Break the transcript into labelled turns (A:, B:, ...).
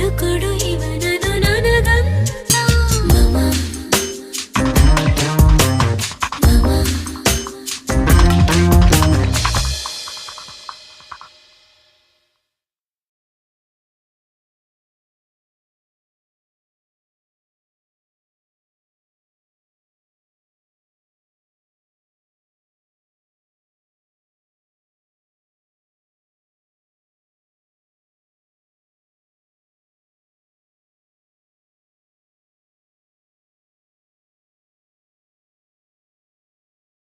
A: అడుగుడు ఇవన్నీ